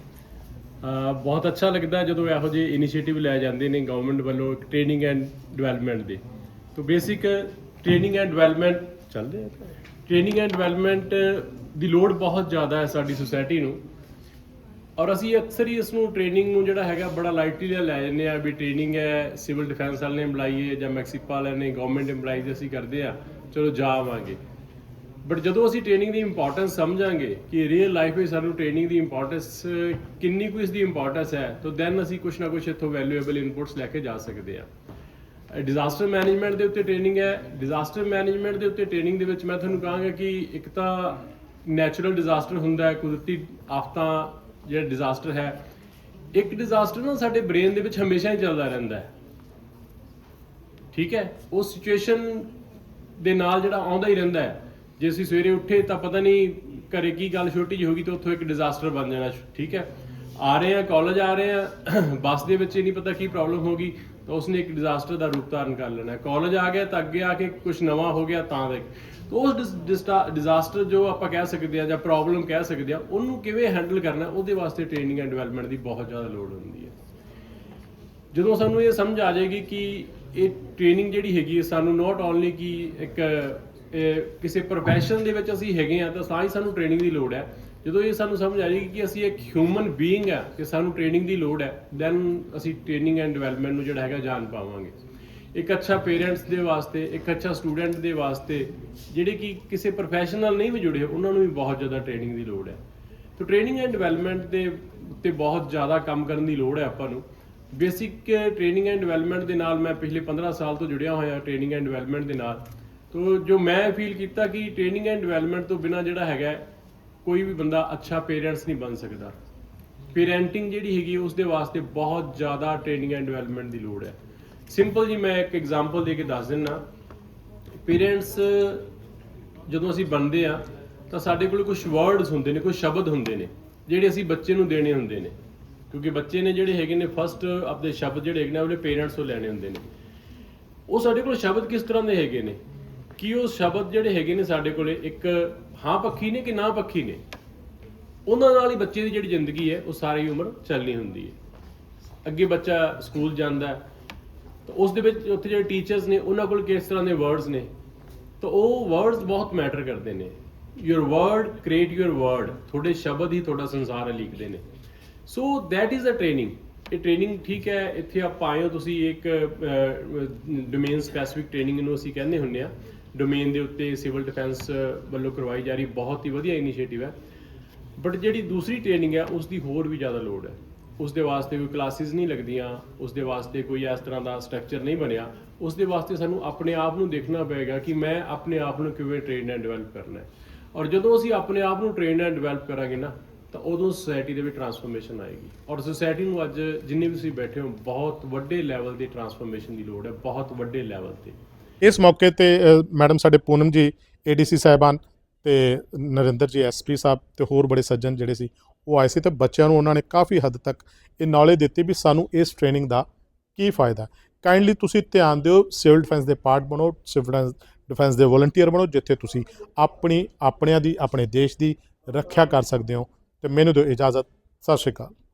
ਬਹੁਤ ਅੱਛਾ ਲੱਗਦਾ ਜਦੋਂ ਇਹੋ ਜਿਹੇ ਇਨੀਸ਼ੀਏਟਿਵ ਲਏ ਜਾਂਦੇ ਨੇ ਗਵਰਨਮੈਂਟ ਵੱਲੋਂ ਟ੍ਰੇਨਿੰਗ ਐਂਡ ਡਿਵੈਲਪਮੈਂਟ ਦੇ। ਤੋਂ ਬੇਸਿਕ ਟ੍ਰੇਨਿੰਗ ਐਂਡ ਡਿਵੈਲਪਮੈਂਟ ਚੱਲਦੇ ਆ। ਟ੍ਰੇਨਿੰਗ ਐਂਡ ਡਿਵੈਲਪਮੈਂਟ ਦੀ ਲੋੜ ਬਹੁਤ ਜ਼ਿਆਦਾ ਹੈ ਸਾਡੀ ਸੁਸਾਇਟੀ ਨੂੰ। ਔਰ ਅਸੀਂ ਅਕਸਰ ਹੀ ਇਸ ਨੂੰ ਟ੍ਰੇਨਿੰਗ ਨੂੰ ਜਿਹੜਾ ਹੈਗਾ ਬੜਾ ਲਾਈਟਲੀ ਲੈ ਜਾਂਦੇ ਆ ਵੀ ਟ੍ਰੇਨਿੰਗ ਹੈ ਸਿਵਲ ਡਿਫੈਂਸ ਵਾਲੇ ਨੇ ਬੁਲਾਈ ਜਾਂ ਮੈਕਸੀਪਾ ਵਾਲਿਆਂ ਨੇ ਗਵਰਨਮੈਂਟ EMPLOYEES ਅਸੀਂ ਕਰਦੇ ਆ ਚਲੋ ਜਾ ਆਵਾਂਗੇ। ਬਟ ਜਦੋਂ ਅਸੀਂ ਟ੍ਰੇਨਿੰਗ ਦੀ ਇੰਪੋਰਟੈਂਸ ਸਮਝਾਂਗੇ ਕਿ ਰੀਅਲ ਲਾਈਫ ਵਿੱਚ ਸਾਨੂੰ ਟ੍ਰੇਨਿੰਗ ਦੀ ਇੰਪੋਰਟੈਂਸ ਕਿੰਨੀ ਕੁ ਇਸ ਦੀ ਇੰਪੋਰਟੈਂਸ ਹੈ, ਤਾਂ ਦੈਨ ਅਸੀਂ ਕੁਝ ਨਾ ਕੁਝ ਇੱਥੋਂ ਵੈਲਿਊਏਬਲ ਇਨਪੁਟਸ ਲੈ ਕੇ ਜਾ ਸਕਦੇ ਆ ਡਿਜ਼ਾਸਟਰ ਮੈਨੇਜਮੈਂਟ ਦੇ ਉੱਤੇ ਟ੍ਰੇਨਿੰਗ ਹੈ। ਡਿਜ਼ਾਸਟਰ ਮੈਨੇਜਮੈਂਟ ਦੇ ਉੱਤੇ ਟ੍ਰੇਨਿੰਗ ਦੇ ਵਿੱਚ ਮੈਂ ਤੁਹਾਨੂੰ ਕਹਾਂਗਾ ਕਿ ਇੱਕ ਤਾਂ ਨੈਚੁਰਲ ਡਿਜ਼ਾਸਟਰ ਹੁੰਦਾ ਹੈ, ਕੁਦਰਤੀ ਆਫਤਾਂ ਜਿਹੜਾ ਡਿਜ਼ਾਸਟਰ ਹੈ, ਇੱਕ ਡਿਜ਼ਾਸਟਰ ਨਾ ਸਾਡੇ ਬ੍ਰੇਨ ਦੇ ਵਿੱਚ ਹਮੇਸ਼ਾ ਹੀ ਚੱਲਦਾ ਰਹਿੰਦਾ ਹੈ। ਠੀਕ ਹੈ? ਉਹ ਸਿਚੁਏਸ਼ਨ ਦੇ ਨਾਲ ਜਿਹੜਾ ਆਉਂਦਾ ਹੀ ਰਹਿੰਦਾ ਹੈ। ਜੇ ਅਸੀਂ ਸਵੇਰੇ ਉੱਠੇ ਤਾਂ ਪਤਾ ਨਹੀਂ ਘਰੇ ਕੀ ਗੱਲ ਛੋਟੀ ਜਿਹੀ ਹੋ ਗਈ ਤਾਂ ਉੱਥੋਂ ਇੱਕ ਡਿਜ਼ਾਸਟਰ ਬਣ ਜਾਣਾ ਠੀਕ ਹੈ? ਆ ਰਹੇ ਆ ਕਾਲਜ ਆ ਰਹੇ ਆ ਬੱਸ ਦੇ ਵਿੱਚ ਹੀ ਨਹੀਂ ਪਤਾ ਕੀ ਪ੍ਰੋਬਲਮ ਹੋ ਗਈ, ਤਾਂ ਉਸਨੇ ਇੱਕ ਡਿਜ਼ਾਸਟਰ ਦਾ ਰੂਪ ਧਾਰਨ ਕਰ ਲੈਣਾ ਕਾਲਜ ਆ ਗਿਆ ਤਾਂ ਅੱਗੇ ਆ ਕੇ ਕੁਝ ਨਵਾਂ ਹੋ ਗਿਆ ਤਾਂ ਦੇਖ। ਤਾਂ ਉਸ ਡਿਜ਼ਾਸਟਰ ਜੋ ਆਪਾਂ ਕਹਿ ਸਕਦੇ ਆ ਜਾਂ ਪ੍ਰੋਬਲਮ ਕਹਿ ਸਕਦੇ ਆ, ਉਹਨੂੰ ਕਿਵੇਂ ਹੈਂਡਲ ਕਰਨਾ ਉਹਦੇ ਵਾਸਤੇ ਟ੍ਰੇਨਿੰਗ ਐਂਡ ਡਿਵੈਲਪਮੈਂਟ ਦੀ ਬਹੁਤ ਜ਼ਿਆਦਾ ਲੋੜ ਹੁੰਦੀ ਹੈ। ਜਦੋਂ ਸਾਨੂੰ ਇਹ ਸਮਝ ਆ ਜਾਏਗੀ ਕਿ ਇਹ ਟ੍ਰੇਨਿੰਗ ਜਿਹੜੀ ਹੈਗੀ ਹੈ, ਸਾਨੂੰ ਨਾਟ ਓਨਲੀ ਕਿ ਇੱਕ ਕਿਸੇ ਪ੍ਰੋਫੈਸ਼ਨ ਦੇ ਵਿੱਚ ਅਸੀਂ ਹੈਗੇ ਆ ਤਾਂ ਤਾਂ ਹੀ ਸਾਨੂੰ ਟ੍ਰੇਨਿੰਗ ਦੀ ਲੋੜ ਹੈ। ਜਦੋਂ ਇਹ ਸਾਨੂੰ ਸਮਝ ਆ ਜਾਏਗੀ ਕਿ ਅਸੀਂ ਇੱਕ ਹਿਊਮਨ ਬੀਇੰਗ ਆ ਕਿ ਸਾਨੂੰ ਟ੍ਰੇਨਿੰਗ ਦੀ ਲੋੜ ਹੈ ਦੈਨ ਅਸੀਂ ਟ੍ਰੇਨਿੰਗ ਐਂਡ ਡਿਵੈਲਪਮੈਂਟ ਨੂੰ ਜਿਹੜਾ ਹੈਗਾ ਜਾਣ ਪਾਵਾਂਗੇ। ਇੱਕ ਅੱਛਾ ਪੇਰੈਂਟਸ ਦੇ ਵਾਸਤੇ ਇੱਕ ਅੱਛਾ ਸਟੂਡੈਂਟ ਦੇ ਵਾਸਤੇ ਜਿਹੜੇ ਕਿ ਕਿਸੇ ਪ੍ਰੋਫੈਸ਼ਨਲ ਨਹੀਂ ਵੀ ਜੁੜੇ ਉਹਨਾਂ ਨੂੰ ਵੀ ਬਹੁਤ ਜ਼ਿਆਦਾ ਟ੍ਰੇਨਿੰਗ ਦੀ ਲੋੜ ਹੈ। ਤਾਂ ਟ੍ਰੇਨਿੰਗ ਐਂਡ ਡਿਵੈਲਪਮੈਂਟ ਦੇ ਉੱਤੇ ਬਹੁਤ ਜ਼ਿਆਦਾ ਕੰਮ ਕਰਨ ਦੀ ਲੋੜ ਹੈ ਆਪਾਂ ਨੂੰ। ਬੇਸਿਕ ਟ੍ਰੇਨਿੰਗ ਐਂਡ ਡਿਵੈਲਪਮੈਂਟ ਦੇ ਨਾਲ ਮੈਂ ਪਿਛਲੇ 15 ਸਾਲ ਤੋਂ ਜੁੜਿਆ ਹੋਇਆ ਟ੍ਰੇਨਿੰਗ ਐਂਡ ਡਿਵੈਲਪਮੈਂਟ ਦੇ ਨਾਲ। ਤੋ ਜੋ ਮੈਂ ਫੀਲ ਕੀਤਾ ਕਿ ਟ੍ਰੇਨਿੰਗ ਐਂਡ ਡਿਵੈਲਪਮੈਂਟ ਤੋਂ ਬਿਨਾ ਜਿਹੜਾ ਹੈਗਾ ਕੋਈ ਵੀ ਬੰਦਾ ਅੱਛਾ ਪੇਰੈਂਟਸ ਨਹੀਂ ਬਣ ਸਕਦਾ। ਪੇਰੈਂਟਿੰਗ ਜਿਹੜੀ ਹੈਗੀ ਹੈ, ਉਸ ਦੇ ਵਾਸਤੇ ਬਹੁਤ ਜ਼ਿਆਦਾ ਟ੍ਰੇਨਿੰਗ ਐਂਡ ਡਿਵੈਲਪਮੈਂਟ ਦੀ ਲੋੜ ਹੈ। ਸਿੰਪਲ ਜੀ ਮੈਂ ਇੱਕ ਐਗਜ਼ਾਮਪਲ ਦੇ ਕੇ ਦੱਸ ਦਿੰਨਾ। ਪੇਰੈਂਟਸ ਜਦੋਂ ਅਸੀਂ ਬਣਦੇ ਆ, ਤਾਂ ਸਾਡੇ ਕੋਲ ਕੁਝ ਵਰਡਸ ਹੁੰਦੇ ਨੇ ਕੁਝ ਸ਼ਬਦ ਹੁੰਦੇ ਨੇ, ਜਿਹੜੇ ਅਸੀਂ ਬੱਚੇ ਨੂੰ ਦੇਣੇ ਹੁੰਦੇ ਨੇ। ਕਿਉਂਕਿ ਬੱਚੇ ਨੇ ਜਿਹੜੇ ਹੈਗੇ ਨੇ ਫਸਟ ਆਪਣੇ ਸ਼ਬਦ ਜਿਹੜੇ ਹੈਗੇ ਨੇ ਉਹਨੇ ਪੇਰੈਂਟਸ ਤੋਂ ਲੈਣੇ ਹੁੰਦੇ ਨੇ। ਉਹ ਸਾਡੇ ਕੋਲ ਸ਼ਬਦ ਕਿਸ ਤਰ੍ਹਾਂ ਦੇ ਹੈਗੇ ਨੇ? ਕੀ ਉਹ ਸ਼ਬਦ ਜਿਹੜੇ ਹੈਗੇ ਨੇ ਸਾਡੇ ਕੋਲੇ, ਇੱਕ ਹਾਂ ਪੱਖੀ ਨੇ ਕਿ ਨਾ ਪੱਖੀ ਨੇ? ਉਹਨਾਂ ਨਾਲ ਹੀ ਬੱਚੇ ਦੀ ਜਿਹੜੀ ਜ਼ਿੰਦਗੀ ਹੈ, ਉਹ ਸਾਰੀ ਉਮਰ ਚੱਲਣੀ ਹੁੰਦੀ ਹੈ। ਅੱਗੇ ਬੱਚਾ ਸਕੂਲ ਜਾਂਦਾ ਹੈ ਤਾਂ ਉਸ ਦੇ ਵਿੱਚ ਉੱਥੇ ਜਿਹੜੇ ਟੀਚਰਸ ਨੇ, ਉਹਨਾਂ ਕੋਲ ਕਿਸ ਤਰ੍ਹਾਂ ਦੇ ਵਰਡਸ ਨੇ? ਤਾਂ ਉਹ ਵਰਡਸ ਬਹੁਤ ਮੈਟਰ ਕਰਦੇ ਨੇ। Your word create your word ਤੁਹਾਡੇ ਸ਼ਬਦ ਹੀ ਤੁਹਾਡਾ ਸੰਸਾਰ ਲਿਖਦੇ ਨੇ। So that is a training ਇਹ ਟ੍ਰੇਨਿੰਗ ਠੀਕ ਹੈ, ਇੱਥੇ ਆਪਾਂ ਆਏ ਹੋ, ਤੁਸੀਂ ਇੱਕ ਡੋਮੇਨ ਸਪੈਸਿਫਿਕ ਟ੍ਰੇਨਿੰਗ ਨੂੰ ਅਸੀਂ ਕਹਿੰਦੇ ਹੁੰਨੇ ਆ ਡੋਮੇਨ ਦੇ ਉੱਤੇ ਸਿਵਲ ਡਿਫੈਂਸ ਵੱਲੋਂ ਕਰਵਾਈ ਜਾ ਰਹੀ, ਬਹੁਤ ਹੀ ਵਧੀਆ ਇਨੀਸ਼ੀਏਟਿਵ ਹੈ। ਬਟ ਜਿਹੜੀ ਦੂਸਰੀ ਟ੍ਰੇਨਿੰਗ ਹੈ, ਉਸ ਦੀ ਹੋਰ ਵੀ ਜ਼ਿਆਦਾ ਲੋੜ ਹੈ। ਉਸ ਦੇ ਵਾਸਤੇ ਕੋਈ ਕਲਾਸਿਸ ਨਹੀਂ ਲੱਗਦੀਆਂ, ਉਸ ਦੇ ਵਾਸਤੇ ਕੋਈ ਇਸ ਤਰ੍ਹਾਂ ਦਾ ਸਟਰਕਚਰ ਨਹੀਂ ਬਣਿਆ। ਉਸ ਦੇ ਵਾਸਤੇ ਸਾਨੂੰ ਆਪਣੇ ਆਪ ਨੂੰ ਦੇਖਣਾ ਪਏਗਾ ਕਿ ਮੈਂ ਆਪਣੇ ਆਪ ਨੂੰ ਕਿਵੇਂ ਟ੍ਰੇਨ ਐਂਡ ਡਿਵੈਲਪ ਕਰਨਾ ਹੈ। ਔਰ ਜਦੋਂ ਅਸੀਂ ਆਪਣੇ ਆਪ ਨੂੰ ਟ੍ਰੇਨ ਐਂਡ ਡਿਵੈਲਪ ਕਰਾਂਗੇ ਨਾ, ਤਾਂ ਉਦੋਂ ਸੋਸਾਇਟੀ ਦੇ ਵਿੱਚ ਟਰਾਂਸਫਰਮੇਸ਼ਨ ਆਏਗੀ। ਔਰ ਸੋਸਾਇਟੀ ਨੂੰ ਅੱਜ ਜਿੰਨੇ ਵੀ ਤੁਸੀਂ ਬੈਠੇ ਹੋ, ਬਹੁਤ ਵੱਡੇ ਲੈਵਲ ਦੀ ਟਰਾਂਸਫਰਮੇਸ਼ਨ ਦੀ ਲੋੜ ਹੈ, ਬਹੁਤ ਵੱਡੇ ਲੈਵਲ ਤੇ। ਇਸ ਮੌਕੇ ਤੇ ਮੈਡਮ ਸਾਡੇ ਪੂਨਮ ਜੀ ਏਡੀਸੀ ਸਾਹਿਬਾਨ ਤੇ ਨਰਿੰਦਰ ਜੀ ਐਸਪੀ ਸਾਹਿਬ ਤੇ ਹੋਰ ਬੜੇ ਸੱਜਣ ਜਿਹੜੇ ਸੀ ਉਹ ਆਏ ਸੀ ਤੇ ਬੱਚਿਆਂ ਨੂੰ ਉਹਨਾਂ ਨੇ ਕਾਫੀ ਹੱਦ ਤੱਕ ਇਹ ਨੌਲੇਜ ਦਿੱਤੀ ਵੀ ਸਾਨੂੰ ਇਸ ਟ੍ਰੇਨਿੰਗ ਦਾ ਕੀ ਫਾਇਦਾ ਕਾਈਂਡਲੀ ਤੁਸੀਂ ਧਿਆਨ ਦਿਓ ਸਿਵਲ ਡਿਫੈਂਸ ਦੇ ਪਾਰਟ ਬਣੋ ਸਿਵਲ ਡਿਫੈਂਸ ਦੇ ਵੋਲੰਟੀਅਰ ਬਣੋ, ਜਿੱਥੇ ਤੁਸੀਂ ਆਪਣੀ, ਆਪਣਿਆਂ ਦੀ, ਆਪਣੇ ਦੇਸ਼ ਦੀ ਰੱਖਿਆ ਕਰ ਸਕਦੇ ਹੋ। ਤੇ ਮੈਨੂੰ ਦਿਓ ਇਜਾਜ਼ਤ। ਸਤਿ ਸ਼੍ਰੀ ਅਕਾਲ।